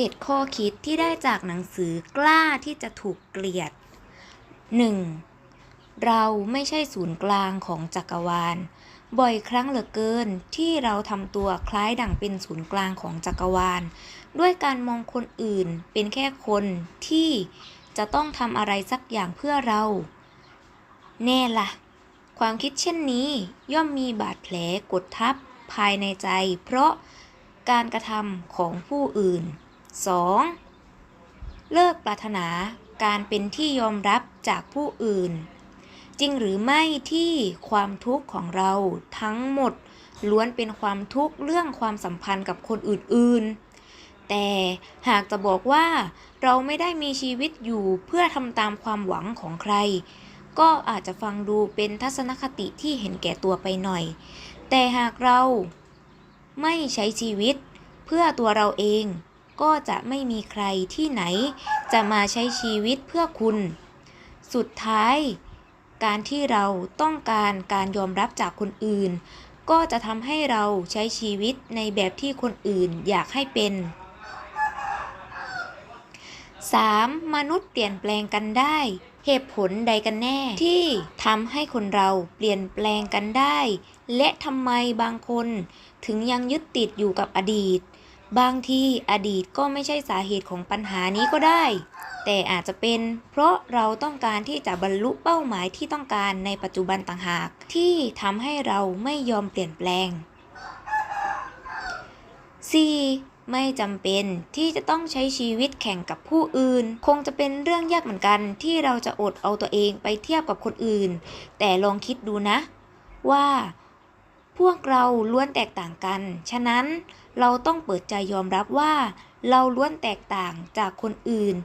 7 ข้อคิดที่ได้จากหนังสือกล้าที่จะถูกเกลียด 1. เราไม่ใช่ศูนย์กลางของจักรวาล บ่อยครั้งเหลือเกินที่เราทำตัวคล้ายดั่งเป็นศูนย์กลางของจักรวาล ด้วยการมองคนอื่นเป็นแค่คนที่จะต้องทำอะไรสักอย่างเพื่อเรา แน่ละ่ะ ความคิดเช่นนี้ย่อมมีบาดแผลกดทับภายในใจ เพราะการกระทำของผู้อื่น 2. เลิกปรารถนาการเป็นที่ยอมรับจากผู้อื่น จริงหรือไม่ที่ความทุกข์ของเราทั้งหมดล้วนเป็นความทุกข์เรื่องความสัมพันธ์กับคนอื่นๆ แต่หากจะบอกว่าเราไม่ได้มีชีวิตอยู่เพื่อทำตามความหวังของใคร ก็อาจจะฟังดูเป็นทัศนคติที่เห็นแก่ตัวไปหน่อย แต่หากเราไม่ใช้ชีวิตเพื่อตัวเราเอง ก็จะไม่มีใครที่ไหนจะมาใช้ชีวิตเพื่อคุณ สุดท้าย การที่เราต้องการการยอมรับจากคนอื่น ก็จะทำให้เราใช้ชีวิตในแบบที่คนอื่นอยากให้เป็น 3. มนุษย์เปลี่ยนแปลงกันได้ เหตุผลใดกันแน่ที่ทำให้คนเราเปลี่ยนแปลงกันได้ และทำไมบางคนถึงยังยึดติดอยู่กับอดีต บางทีอดีตก็ไม่ใช่สาเหตุของปัญหานี้ก็ได้ แต่อาจจะเป็น เพราะเราต้องการที่จะบรรลุเป้าหมายที่ต้องการในปัจจุบันต่างหาก ที่ทำให้เราไม่ยอมเปลี่ยนแปลง 4. ไม่จำเป็นที่จะต้องใช้ชีวิตแข่งกับผู้อื่น คงจะเป็นเรื่องยากเหมือนกันที่เราจะอดเอาตัวเองไปเทียบกับคนอื่น แต่ลองคิดดูนะ ว่า วกเราล้วนแตกต่างกัน ฉะนั้นเราต้องเปิดใจยอมรับว่า เราล้วนแตกต่างจากคนอื่น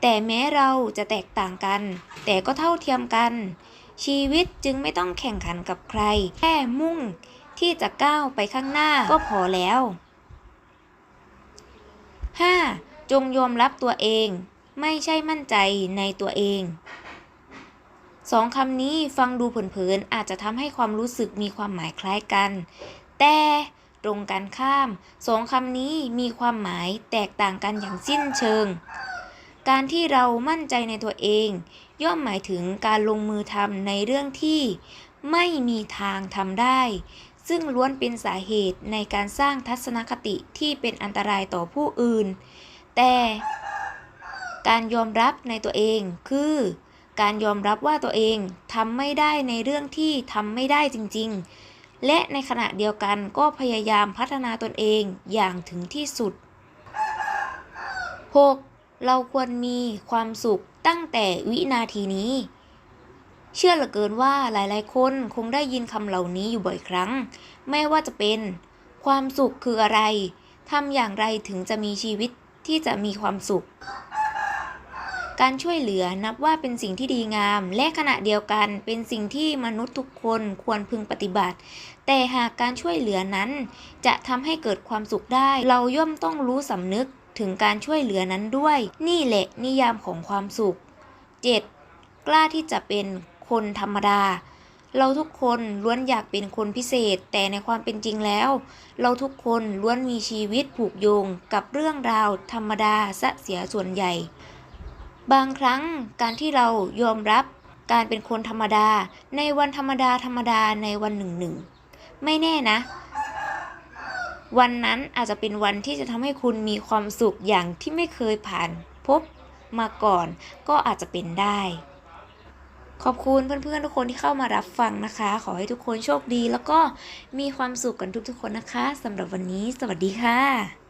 แต่แม้เราจะแตกต่างกัน แต่ก็เท่าเทียมกัน ชีวิตจึงไม่ต้องแข่งขันกับใคร แค่มุ่งที่จะก้าวไปข้างหน้าก็พอแล้ว 5. จงยอมรับตัวเอง ไม่ใช่มั่นใจในตัวเอง สองคำนี้ฟังดูเผินๆอาจจะทำให้ความรู้สึกมีความหมายคล้ายกัน แต่ตรงกันข้ามสองคำนี้มีความหมายแตกต่างกันอย่างสิ้นเชิง การที่เรามั่นใจในตัวเอง ย่อมหมายถึงการลงมือทำในเรื่องที่ไม่มีทางทำได้ ซึ่งล้วนเป็นสาเหตุในการสร้างทัศนคติที่เป็นอันตรายต่อผู้อื่น แต่ การยอมรับในตัวเองคือ การยอมรับว่าตัวเองทำไม่ได้ในเรื่องที่ทำไม่ได้จริง ๆ และในขณะเดียวกันก็พยายามพัฒนาตนเองอย่างถึงที่สุด 6. เราควรมีความสุขตั้งแต่วินาทีนี้ เชื่อเหลือเกินว่าหลายๆ คนคงได้ยินคำเหล่านี้อยู่บ่อยครั้ง ไม่ว่าจะเป็น ความสุขคืออะไรทำอย่างไรถึงจะมีชีวิตที่จะมีความสุข การช่วยเหลือนับว่าเป็นสิ่งที่ดีงาม และขณะเดียวกันเป็นสิ่งที่มนุษย์ทุกคนควรพึงปฏิบัติ แต่หากการช่วยเหลือนั้น จะทำให้เกิดความสุขได้ เราย่อมต้องรู้สำนึกถึงการช่วยเหลือนั้นด้วย นี่แหละนิยามของความสุข 7. กล้าที่จะเป็นคนธรรมดา เราทุกคนล้วนอยากเป็นคนพิเศษ แต่ในความเป็นจริงแล้ว เราทุกคนล้วนมีชีวิตผูกโยงกับเรื่องราวธรรมดาซะเสียส่วนใหญ่ บางครั้งการที่เรายอมรับการเป็นคนธรรมดา ในวันธรรมดาธรรมดาในวันหนึ่งหนึ่งไม่แน่นะ วันนั้นอาจจะเป็นวันที่จะทำให้คุณมีความสุขอย่างที่ไม่เคยผ่านพบมาก่อนก็อาจจะเป็นได้ ขอบคุณเพื่อนๆทุกคนที่เข้ามารับฟังนะคะ ขอให้ทุกคนโชคดี แล้วก็มีความสุขกันทุกๆคนนะคะสำหรับวันนี้ สวัสดีค่ะ